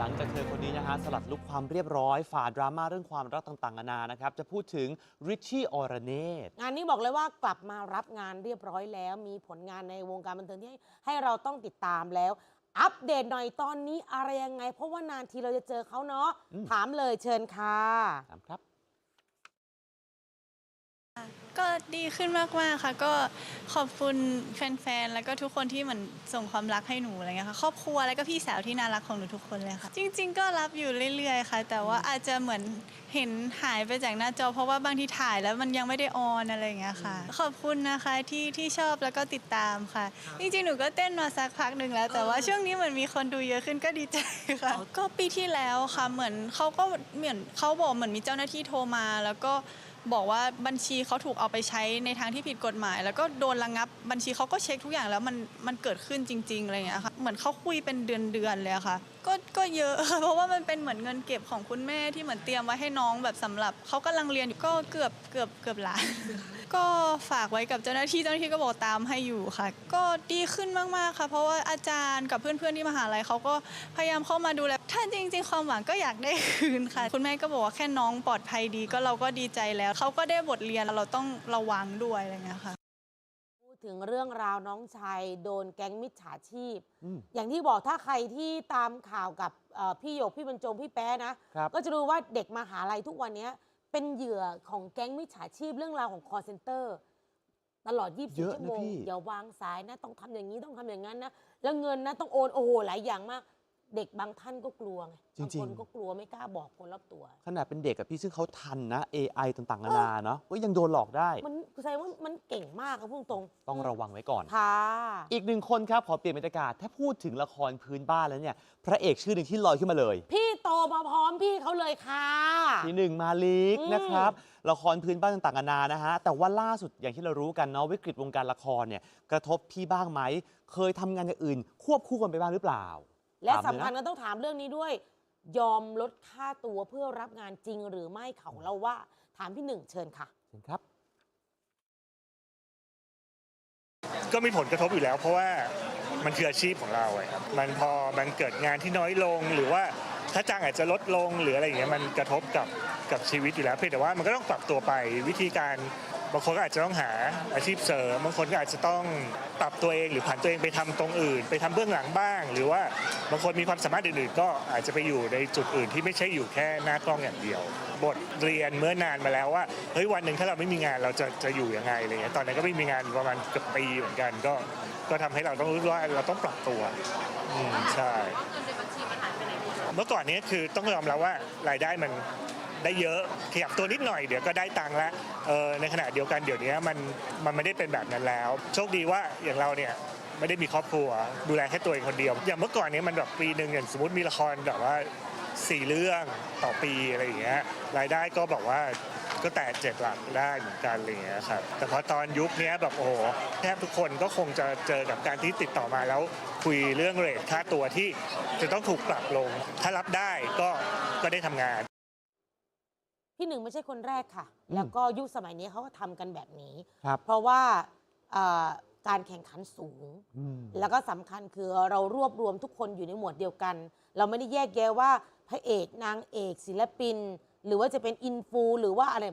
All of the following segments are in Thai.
หลังจากเธอคนนี้นะฮะสลัดลุกความเรียบร้อยฝ่าดราม่าเรื่องความรักต่างๆนานานะครับ จะพูดถึงริชชี่ออรเนต งานนี้บอกเลยว่ากลับมารับงานเรียบร้อยแล้ว มีผลงานในวงการบันเทิงที่ให้ให้เราต้องติดตามแล้ว อัปเดตหน่อยตอนนี้อะไรยังไง เพราะว่านานทีเราจะเจอเขาเนาะอืม ถามเลยเชิญค่ะถามครับ ก็ดีขึ้นมากๆค่ะ ก็ขอบคุณแฟนๆ แล้วก็ทุกคนที่เหมือนส่งความรักให้หนูอะไรเงี้ยค่ะ ครอบครัวแล้วก็พี่สาวที่น่ารักของหนูทุกคนเลยค่ะ จริง ๆ ก็รับอยู่เรื่อยๆ ค่ะ แต่ว่าอาจจะเหมือนเห็นหายไปจากหน้าจอ เพราะว่าบางทีถ่ายแล้วมันยังไม่ได้ออนอะไรอย่างเงี้ยค่ะ ขอบคุณนะคะที่ที่ชอบแล้วก็ติดตามค่ะ จริงๆ หนูก็เต้นมาสักพักหนึ่งแล้ว แต่ว่าช่วงนี้เหมือนมีคนดูเยอะขึ้นก็ดีใจค่ะ ก็ปีที่แล้วค่ะ เหมือนเขาก็เหมือนเขาบอกเหมือนมีเจ้าหน้าที่โทรมาแล้วก็ บอกว่าบัญชีเขาถูกเอาไปใช้ในทางที่ผิดกฎหมาย แล้วก็โดนระงับบัญชีเขาก็เช็คทุกอย่างแล้วมันมันเกิดขึ้นจริงๆอะไรอย่างเงี้ยค่ะเหมือนเขาคุยเป็นเดือนๆเลยค่ะก็ก็เยอะเพราะว่ามันเป็นเหมือนเงินเก็บของคุณแม่ที่เหมือนเตรียมไว้ให้น้องแบบสำหรับเขากำลังเรียนอยู่ก็เกือบเกือบเกือบล้านก็ฝากไว้กับเจ้าหน้าที่เจ้าหน้าที่ก็บอกตามให้อยู่ค่ะ ก็ดีขึ้นมากๆค่ะ เพราะว่าอาจารย์กับเพื่อนๆที่มหาลัยเขาก็พยายามเข้ามาดูแลถ้าจริง ๆ ความหวังก็อยากได้คืนค่ะ คุณแม่ก็บอกว่าแค่น้องปลอดภัยดีก็เราก็ดีใจแล้วเขาก็ได้บทเรียนเราต้องระวังด้วยอะไรอย่างเงี้ยค่ะ ถึงเรื่องราวน้องชายโดนแก๊งมิจฉาชีพ อืม อย่างที่บอกถ้าใครที่ตามข่าวกับเอ่อพี่หยกพี่บรรจงพี่แป๊ะนะ ครับ ก็จะรู้ว่าเด็กมหาลัยทุกวันเนี้ยเป็นเหยื่อของแก๊งมิจฉาชีพเรื่องราวของคอเซ c นเตอร์ตลอด24เยอะชั่วนะโมงพี่ อย่าวางสายนะ ต้องทำอย่างนี้ต้องทำอย่างนั้นนะ แล้วเงินนะต้องโอน โอ้โห หลายอย่างมาก เด็กบางท่านก็กลัวไงจริงๆบางคนก็กลัวไม่กล้าบอกคนรอบตัว ขนาดเป็นเด็กกับพี่ซึ่งเขาทันนะ AI ต่างๆนานาเนาะก็ยังโดนหลอกได้ มันแสดงว่ามันเก่งมากครับพูดตรงต้องระวังไว้ก่อน ค่ะ อีกหนึ่งคนครับ ขอเปลี่ยนบรรยากาศ ถ้าพูดถึงละครพื้นบ้านแล้วเนี่ย พระเอกชื่อหนึ่งที่ลอยขึ้นมาเลย พี่โตมาพร้อมพี่เขาเลยค่ะ ทีหนึ่งมาลิกอืม นะครับ ละครพื้นบ้านต่างๆนานานะฮะ แต่ว่าล่าสุดอย่างที่เรารู้กันเนาะวิกฤตวงการละครเนี่ยกระทบพี่บ้างไหม เคยทำงานอย่างอื่น ควบคู่กันไปบ้างหรือเปล่า และถามเลยนะสำคัญก็ต้องถามเรื่องนี้ด้วย ยอมลดค่าตัวเพื่อรับงานจริงหรือไม่เขาเราว่า ถามพี่หนึ่งเชิญค่ะเชิญครับ ก็มีผลกระทบอยู่แล้ว เพราะว่ามันคืออาชีพของเราอะครับมันพอมันเกิดงานที่น้อยลงหรือว่าถ้าจ้างอาจจะลดลงหรืออะไรอย่างเงี้ยมันกระทบกับกับชีวิตอยู่แล้วเพียงแต่ว่ามันก็ต้องปรับตัวไปวิธีการ บางคนก็อาจจะต้องหาอาชีพเสริมบางคนก็อาจจะต้องปรับตัวเองหรือผ่านตัวเองไปทำตรงอื่น ไปทำเบื้องหลังบ้าง หรือว่าบางคนมีความสามารถอื่นๆ ก็อาจจะไปอยู่ในจุดอื่นที่ไม่ใช่อยู่แค่หน้ากล้องอย่างเดียว บทเรียนเมื่อนานมาแล้วว่าเฮ้ยวันหนึ่งถ้าเราไม่มีงานเราจะจะอยู่ยังไงอะไรเงี้ยตอนนั้นก็ไม่มีงานประมาณเกือบปีเหมือนกัน ก็ก็ทำให้เราต้องรู้ว่าเราต้องปรับตัวอืมใช่เมื่อก่อนเนี้คือต้องยอมรับว่ารายได้มัน ได้เยอะขยับตัวนิดหน่อยเดี๋ยวก็ได้ตังค์ละเออในขณะเดียวกันเดี๋ยวนี้มันมันไม่ได้เป็นแบบนั้นแล้ว โชคดีว่าอย่างเราเนี่ยไม่ได้มีครอบครัว ดูแลแค่ตัวเองคนเดียว อย่างเมื่อก่อนนี้มันแบบปีหนึ่งอย่างสมมติมีละครแบบว่าสี่เรื่องต่อปีอะไรอย่างเงี้ยรายได้ก็แบบว่าก็แต่เจ็ดหลักได้เหมือนกันอะไรอย่างเงี้ยครับแต่พอตอนยุคนี้แบบโอ้โหแทบทุกคนก็คงจะเจอกับการที่ติดต่อมาแล้วคุยเรื่องเรทค่าตัวที่จะต้องถูกปรับลง ถ้ารับได้ก็ก็ได้ทำงาน พี่หนึ่งไม่ใช่คนแรกค่ะ อืมแล้วก็ยุคสมัยนี้เขาก็ทำกันแบบนี้ ครับ เพราะว่าเอ่อการแข่งขันสูง อืม แล้วก็สำคัญคือเรารวบรวมทุกคนอยู่ในหมวดเดียวกัน เราไม่ได้แยกแยะว่าพระเอกนางเอกศิลปิน หรือว่าจะเป็นอินฟูหรือว่าอะไร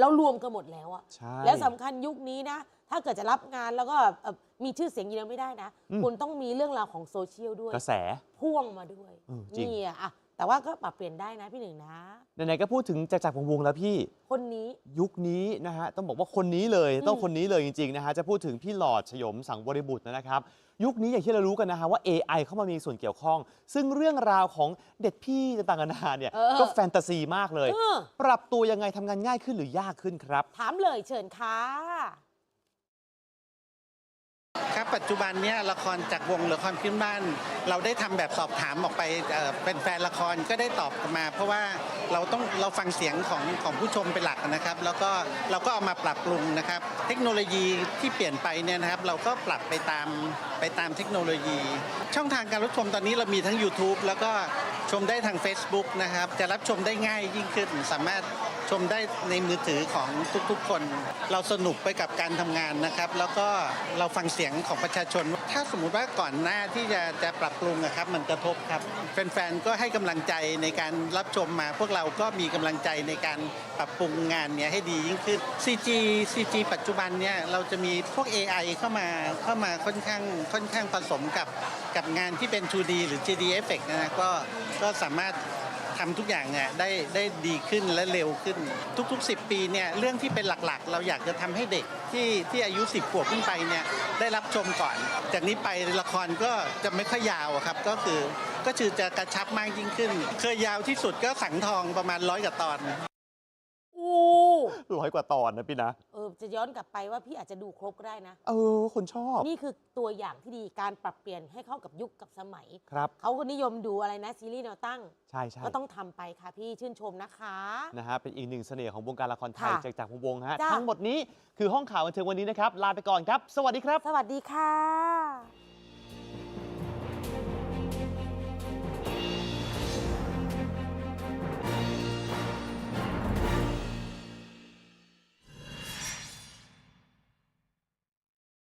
เรารวมกันหมดแล้วอะใช่ แล้วสำคัญยุคนี้นะ ถ้าเกิดจะรับงานแล้วก็เอ่อมีชื่อเสียงอยังไม่ได้นะ อืม คุณต้องมีเรื่องราวของโซเชียลด้วย กระแส พ่วงมาด้วยเออจริงนี่อะอะ แต่ว่าก็ปรับเปลี่ยนได้นะพี่หนึ่งนะ ไหนๆก็พูดถึงจากจากวงศ์แล้วพี่ คนนี้ ยุคนี้นะฮะต้องบอกว่าคนนี้เลยอืมต้องคนนี้เลยจริงๆนะฮะจะพูดถึงพี่หลอดชยมสังบริบุตรนะครับ ยุคนี้อย่างที่เรารู้กันนะฮะว่า AI เข้ามามีส่วนเกี่ยวข้อง ซึ่งเรื่องราวของเด็ดพี่ต่างๆนานาเนี่ยเออ ก็แฟนตาซีมากเลย เออปรับตัวยังไงทำงานง่ายขึ้นหรือยากขึ้นครับ ถามเลยเชิญค่ะ ครับปัจจุบันเนี้ยละครจากวงละครพื้นบ้าน เราได้ทำแบบสอบถามออกไปเป็นแฟนละครก็ได้ตอบกลับมา เพราะว่าเราต้องเราฟังเสียงของของผู้ชมเป็นหลักนะครับ แล้วก็เราก็เอามาปรับปรุงนะครับ เทคโนโลยีที่เปลี่ยนไปเนี่ยนะครับ เราก็ปรับไปตามไปตามเทคโนโลยี ช่องทางการรับชมตอนนี้เรามีทั้ง YouTube แล้วก็ชมได้ทาง Facebook นะครับ จะรับชมได้ง่ายยิ่งขึ้นสามารถ ชมได้ในมือถือของทุกๆคน เราสนุกไปกับการทำงานนะครับ แล้วก็เราฟังเสียงของประชาชน ถ้าสมมุติว่าก่อนหน้าที่จะจะปรับปรุงอะครับ มันกระทบครับ แฟนๆก็ให้กำลังใจในการรับชมมา พวกเราก็มีกำลังใจในการปรับปรุงงานเนี้ยให้ดียิ่งขึ้น CG CG ปัจจุบันเนี่ยเราจะมีพวก AI เข้ามาเข้ามาค่อนข้างค่อนข้างผสมกับกับงานที่เป็น 2D หรือ 3D effect นะก็ก็สามารถ ทำทุกอย่างเนี่ยได้ได้ดีขึ้นและเร็วขึ้น ทุกๆ 10 ปีเนี่ยเรื่องที่เป็นหลักๆ เราอยากจะทำให้เด็กที่ที่อายุ 10ขวบขึ้นไปเนี่ยได้รับชมก่อน จากนี้ไปละครก็จะไม่ค่อยยาวครับก็คือก็คือจะกระชับมากยิ่งขึ้น เคยยาวที่สุดก็สังทองประมาณร้อยกว่าตอน ร้อยกว่าตอนนะพี่นะ เออจะย้อนกลับไปว่าพี่อาจจะดูครบก็ได้นะ เออ คนชอบ นี่คือตัวอย่างที่ดีการปรับเปลี่ยนให้เข้ากับยุคกับสมัย ครับ เขาก็นิยมดูอะไรนะ ซีรีส์แนวตั้ง ใช่ใช่ก็ต้องทำไปค่ะพี่ชื่นชมนะคะ นะฮะ เป็นอีกหนึ่งเสน่ห์ของวงการละครไทยค่ะจากจากวงศ์วงศ์ฮะ จ้ะ ทั้งหมดนี้คือห้องข่าวบันเทิงวันนี้นะครับ ลาไปก่อนครับ สวัสดีครับ สวัสดีค่ะ